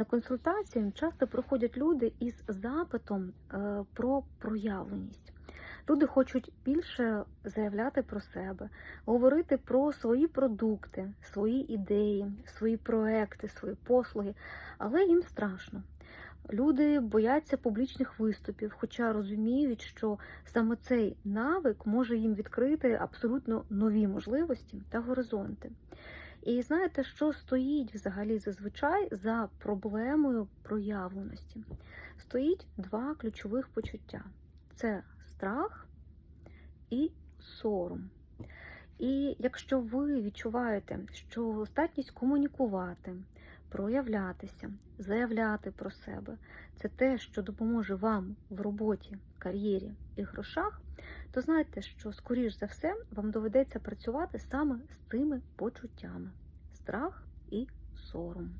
На консультацію часто приходять люди із запитом е, про проявленість. Люди хочуть більше заявляти про себе, говорити про свої продукти, свої ідеї, свої проекти, свої послуги, але їм страшно. Люди бояться публічних виступів, хоча розуміють, що саме цей навик може їм відкрити абсолютно нові можливості та горизонти. І знаєте, що стоїть взагалі зазвичай за проблемою проявленості? Стоїть два ключових почуття: це страх і сором. І якщо ви відчуваєте, що здатність комунікувати, проявлятися, заявляти про себе це те, що допоможе вам в роботі, кар'єрі і грошах, то знайте, що, скоріш за все, вам доведеться працювати саме з цими почуттями страх і сором.